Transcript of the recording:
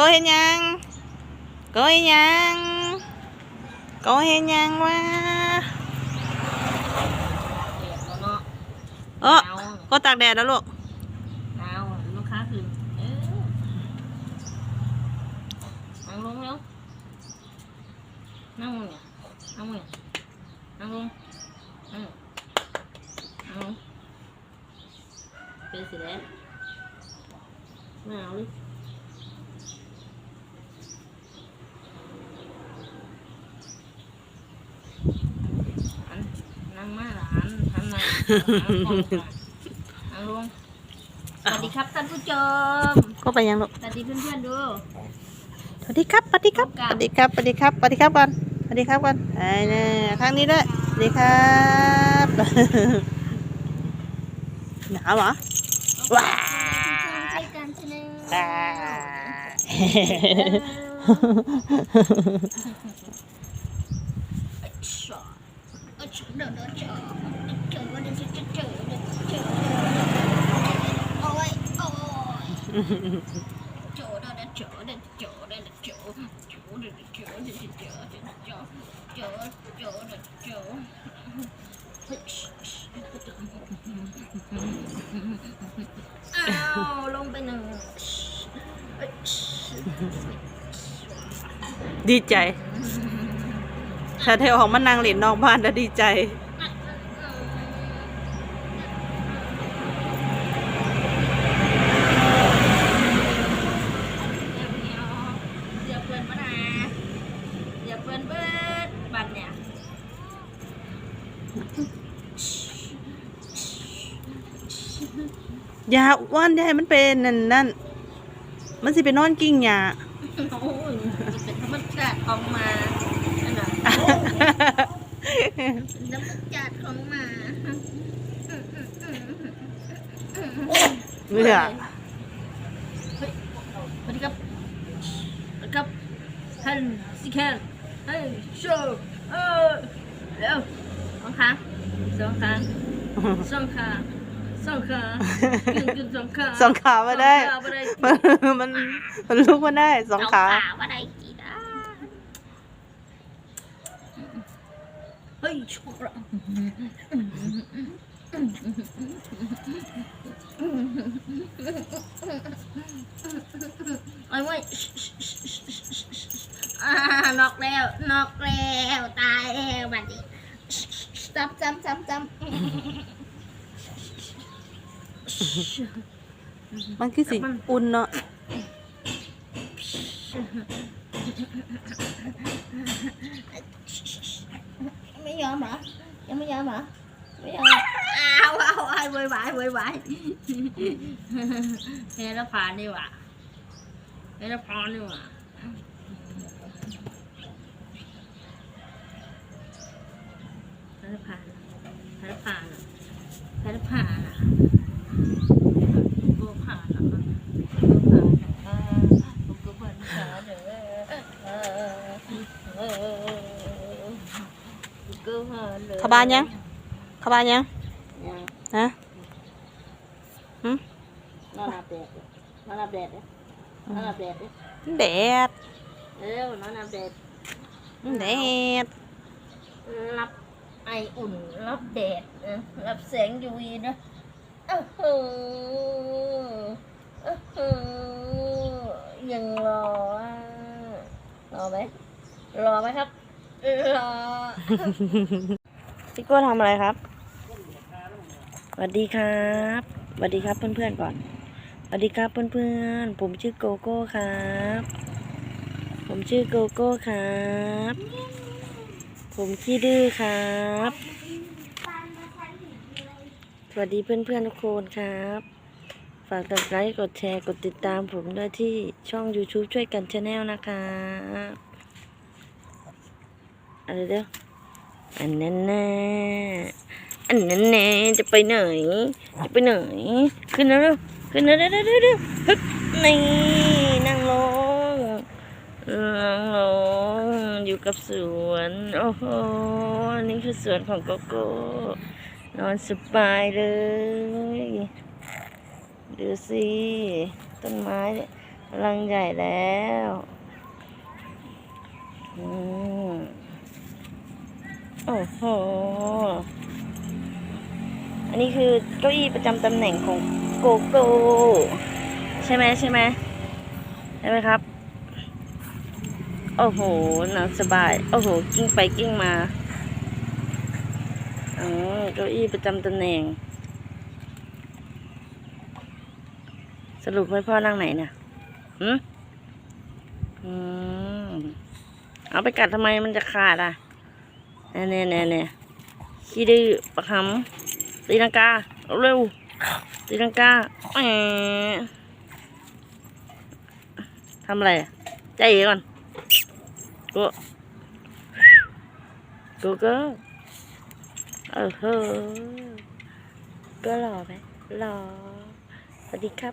โกเห็นยังโกเห็นยังโกเห็นยังวะเด็ดแล้วเนาเออเอก็ตากแดดแล้วลูกเอาลูกค้าคือเออนั่งลงเร็วนั่งลงเนี่ยนั่งลงเนี่ยนั่งลงเออนั่งลงเป็นสิแล้วไม่เอาดิอันนั่ง มาหลานทำไงนั่งลงสวัสดีครับท่านผู้ชมก็ไปยังลูกสวัสดีเพื่อนๆดูสวัสดีครับสวัสดีครับสวัสดีครับสวัสดีครับสวัสดีครับก่อนสวัสดีครับก่อนไอ้เนี่ยทางนี้ด้วยสวัสดีครับหนาวเหรอว้าใช้การชนะอ่าโอ้ยโอ้ยโจดดโจดโจดโจโจดโจดโจโจโจโจโจโจอ้าวลงไหนึ่ง ดีใจ ชาเทลของมันนางเหรียญนอกบ้านแล้วดีใจ เดี๋ยวเพื่อนมานะเดี๋ยวเพื่อนเบิดบัตรเนี่ยยาว่านได้มันเป็นนั่นนั่น มันสิไปนอนกิ้งหยาโอ้ยมันเป็นธรรมชาติของหมาอัน น่ะเป็นธรรมชาติของหมาเบื่อเฮ้ยสวัสดีครับสวัสดีครับท่านซิแคนเฮ้ยโชว์เออเร็วสองขาสองขาสองขาสองขาขึ้นขึ้นสองขาสองขามาได้สองขามาได้มันมันมันลุกมาได้สองขามาได้กี่ด้า เฮ้ยชุบละไอ้เว้ยอ่านอกแล้วนอกแล้วตายแล้วบัดนี้จำจำจำจำมันคือสิอุ่นเนาะ ไม่ยอมเหรอ ยังไม่ยอมเหรอ ไม่ยอมอ้าวอ้าวอ้าวโวยวายโวยวายเฮรพานนี่หว่าเฮรพานนี่หว่าเฮรพานเฮรพานเฮรพานโบพานโบพานโบพานเด้อเออ เออเข้าบ้านยัง เข้าบ้านยังยังฮะนอนอาบแดดนอนอาบแดดนอนอาบแดดแดดเออนอนอาบแดดแดดรับไออุ่นรับแดดนะรับแสงยูวีนะเออเออเออเออยังรออะรอไหมรอไหมครับ รอพี่โก้ทำอะไรครับสวัสดีครับสวัสดีครับเพื่อนๆก่อนสวัสดีครับเพื่อนๆ ผมชื่อโกโก้ครับ ผมชื่อโกโก้ครับ ผมขี้ดื้อครับ สวัสดีเพื่อนๆทุกคนครับ ฝากกดไลค์ กดแชร์ กดติดตามผมด้วยที่ช่อง YouTube ช่วยกันชาแนลนะครับ อะไรเด้ออันนั้นแน่อันนั้นแน่จะไปไหน จะไปไหน ขึ้นแล้วเร็วขึ้นแล้วเร็วเร็วเร็วเร็วฮึบนี่นั่งลงนั่งลงอยู่กับสวน โอ้โห นี่คือสวนของโกโก้ นอนสบายเลย ดูสิ ต้นไม้เนี่ยพลังใหญ่แล้วอืม โอ้โห อันนี้คือเก้าอี้ประจำตำแหน่งของโกโก้ใช่ไหมใช่ไหมใช่ไหมครับ โอ้โหนั่งสบาย โอ้โห กิ้งไปกิ้งมาอ๋อเก้าอี้ประจำตำแหน่ง สรุปให้พ่อนั่งไหนเนี่ยหืมอืมเอาไปกัดทำไมมันจะขาดอะ แน่แน่แน่แน่ขี้ดื้อประคำตีลังกาเร็วตีลังกาแหมทำอะไรใจเย็นก่อนกูกูก็เออเฮ้อก็หล่อไหมหล่อสวัสดีครับ